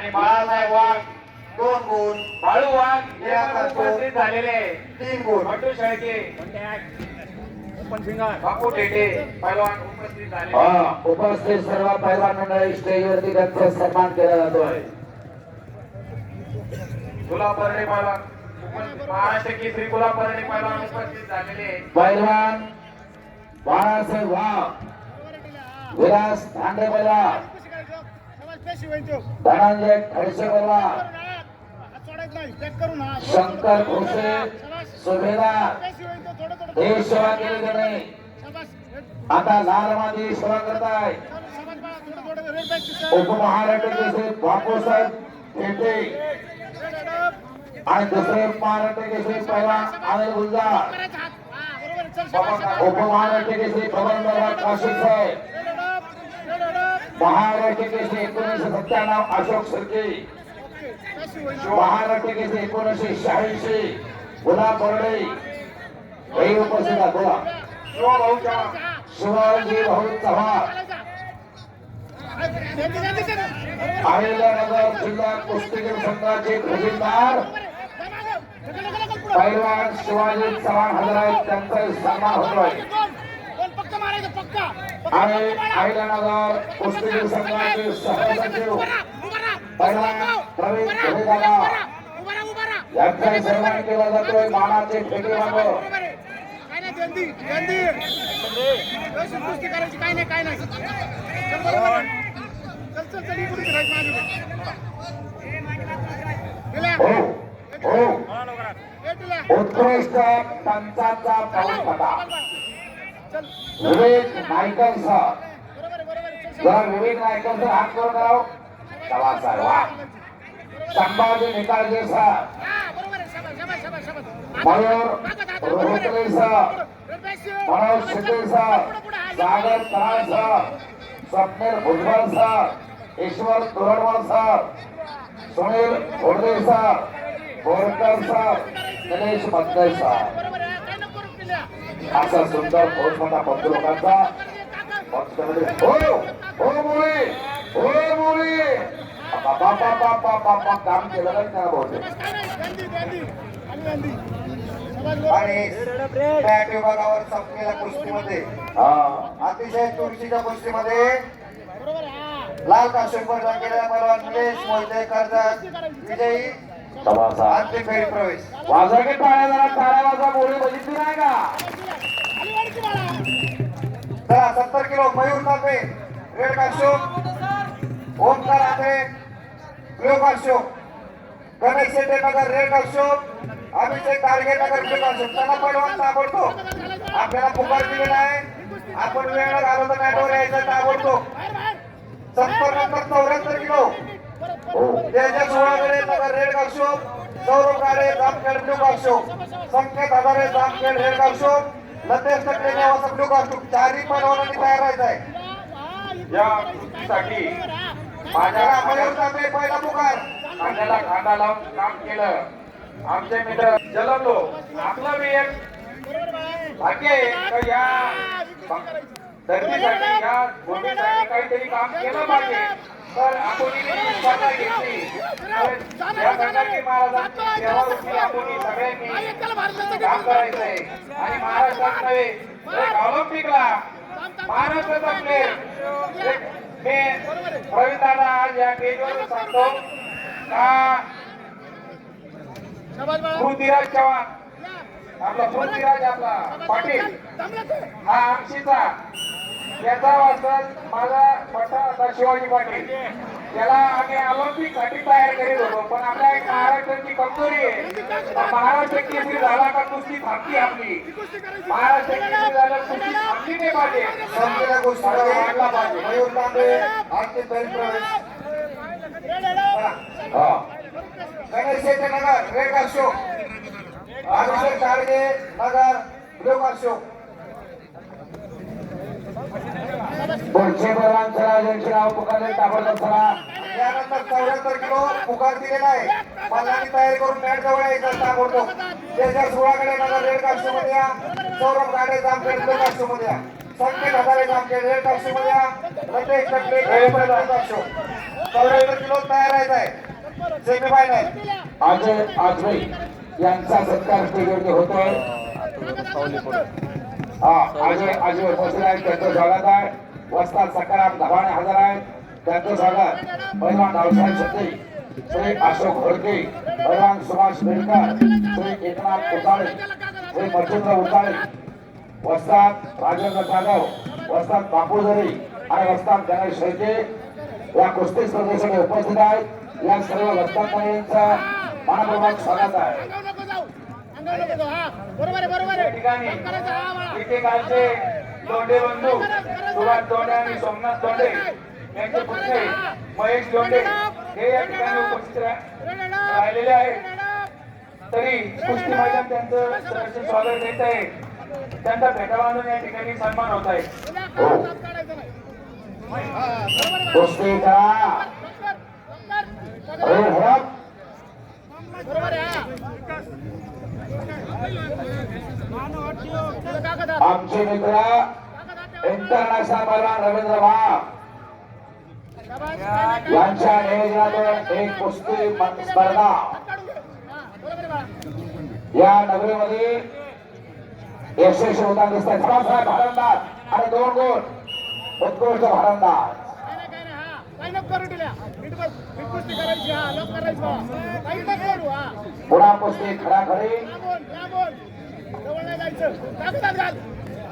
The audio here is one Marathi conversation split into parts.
आणि बाळासाहेब वाघ दोन गुण. बाळू वाघ हे आता उपस्थित झालेले तीन गुण. बंडू शेळके बापू टेटे पैलवान उपस्थित झाले उपस्थित सर्व पैलवान मंडळी स्टेजवरती त्यांचा सन्मान केला जातोय. उपस्थित- महाराष्ट्र केसरी पैलवान उपस्थित झालेले पैलवान बाळासाहेब वाघ विलास धांडे पैलवान धनंजय खडसे शंकर भोसे सुभेदार हे सेवा केली त्याने आता लाल माती सेवा करताय. उपमहाराष्ट्र केसरी बापूसाहेब थेटे आणि दुसरे महाराष्ट्र केसरी पैलवान अनिल गुलजार उपमहाराष्ट्र केसरी पवन बर्मा काशिक साहेब. महाराष्ट्र एकोणीसशे सत्त्याण्णव अशोक सरके. महाराष्ट्र एकोणीसशे शहाऐंशी गुलाब बर्डे. हे उपस्थित बोला. शिवाजी भाऊ चव्हाण. अहिल्यानगर जिल्हा कुस्तीगीर संघाचे खजिनदार पैलवान शिवाजी चव्हाण हजर आहेत त्यांचा सन्मान होतोय. आणि अहिल्यानगर कुस्तीगीर संघाचे सहसचिव पैलवान प्रवीण धुळेदादा यांचा सन्मान केला जातोय. मानाचे फेटे मागं. काय नाही काय नाही चल चल चल इकडून. उत्कृष्ट पंचाचा पाऊस विवेक नायकर सर जरा विवेक नायकर सर हात करून कराव. चला सर वा. Sambhaji Nikalje sir Mayur Rohatle sir Manoj Shinde sir Sagar Taral sir Swapnil Bhujbal sir Ishwar Toradwal sir Sunil Ghodade sir Borkar sir Ganesh Madde sir असा सुंदर फौज मोठा पंच लोकांचा काका, म्हणजे हो हो मुली हो मुली. काम केलं नाही का भाऊ आणि बॅट विभागावर संपलेल्या कुस्तीमध्ये अतिशय तुळशीच्या कुस्तीमध्ये लाल काश्यप गेल्या केलेला निलेश मोहिते कर्जत विजयी अंतिम फेरी प्रवेश. की टाळ्या जरा टाळ्या वाजा मुली बघितली नाही का. चला सत्तर किलो मयूर तापे रेड काश्यप ओमकार आते ब्ल्यू काश्यप गणेश शेट्टे नगर रेड काश्यप अभिषेक टारगे नगर ब्ल्यू काश्यप त्यांना पैलवान ताबडतोब आपल्याला पुकार दिलेला आहे. आपण वेळ घालवतो मॅटवर यायचं बाहेर. सत्तर नंतर चौऱ्याहत्तर kilo. Tejas सोळाकडे Nagar red Kashyap Saurabh Gade Jamkhed blue Kashyap Sanket Hazare Jamkhed red Kashyap Latesh Takle Newasa blue चारही पैलवानांनी तयार राहायचं आहे या कृतीसाठी माझ्या मयूर पहिला पुकार. खांद्याला खांदा लावून काम केलं. आमचे मित्र जलमलो मी एक. भाग्य आहे या या भूमीसाठी काहीतरी काम केलं पाहिजे. तर ही स्पर्धा घेतली. तर या संघाची महाराजांची सेवा वृत्ती आपण सगळ्यांनी काम करायचंय आणि महाराष्ट्रात नव्हे एक ऑलिम्पिकला महाराष्ट्राचा प्लेअर मी प्रवीण दादा आज या स्टेजवर सांगतो का शाबास बाळा. पृथ्वीराज चव्हाण. आपला पृथ्वीराज आपला पाटील. हा आमशीचा याचा वाचता माझा होता शिवाजी पाटील. त्याला आम्ही ऑलिम्पिकसाठी तयार करीत होतो पण आपल्या एक महाराष्ट्राची कमजोरी आहे. महाराष्ट्र केसरी झाला का कुस्ती थांबती आपली? महाराष्ट्र केसरी झालं कुस्ती थांबली नाही पाहिजे. संपलेल्या कुस्तीमध्ये वाढला पाहिजे. मयूर तांबे गणेश नगर काश्यप अभिषेक टारगे नगर काश्यप नाव पुकारले ताबडतोब त्यानंतर चौऱ्याहत्तर किलो पुकार दिलेला आहे. मल्लांनी तयारी करून मॅट जवळ यायचं ताबडतोब त्याच्या सोळाकडे नगर रेड काश्यपमध्ये या. सौरभ गाडे जामखेड ब्ल्यू काश्यपमध्ये या. संकेत हजारे जामखेड रेड या. ब्ल्यू काश्यप चौऱ्याहत्तर किलो तयार राहायचं आहे. सेमी फायनल अजय आजवे यांचा सत्कार स्टेजवरती होतोय. हा अजय अजय उपस्थित आहेत त्यांचं स्वागत आहे. वस्ताद सकाराम धबाणे हजर आहेत. त्यांचं स्वागत. पैलवान रावसाहेब सत्ते. श्री अशोक होडके पैलवान सुभाष बेडकर श्री एकनाथ उताळे श्री मच्छिंद्र उताळे. वस्ताद राजेंद्र जाधव. वस्ताद बापू जरी आणि वस्ताद गणेश शेळके या कुस्ती स्पर्धेसाठी उपस्थित आहेत. या सर्व वस्ताद यांचं मनपूर्वक स्वागत आहे. ठिकाणी काम दोंडे बंधू सुभाष दोंडे आणि सोमनाथ दोंडे यांचे पुत्र महेश दोंडे हे या ठिकाणी उपस्थित राहिलेले आहेत. तरी कुस्ती मैदान त्यांचं सहर्ष स्वागत देत आहे. त्यांचा भेटा बांधून या ठिकाणी सन्मान होत आहे. कुस्ती करा आमचे मित्र इंटरनॅशनल पैलवान रवींद्र भाग यांच्या नियोजनातून एक कुस्ती स्पर्धा या नगरीमध्ये यशस्वी होताना दिसतात साहेब भारंदाज. आणि दोन गोल उत्कृष्ट भारंदाज. काय कुस्ती करायची, हा. पुन्हा कुस्ती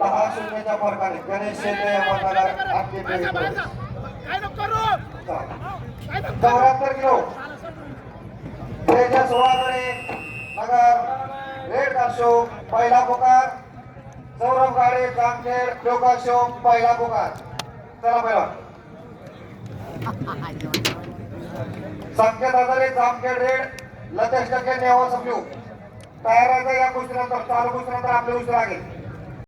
दहा शून्यच्या फरकाने गणेश शेट्टे या मैदानात आपली फेरी चौऱ्याहत्तर किलो तेजस सोळाकडे नगर रेड अशोक पहिला पुकार. सौरभ गाडे जामखेड लोकाशो पहिला पुकार. चला पहिला. संकेत आधारे जामखेड रेड. लतेश टक्के नेवा समजू. तयार राहायचं या गोष्टीनंतर चालू गोष्टीनंतर आपली उशीर लागेल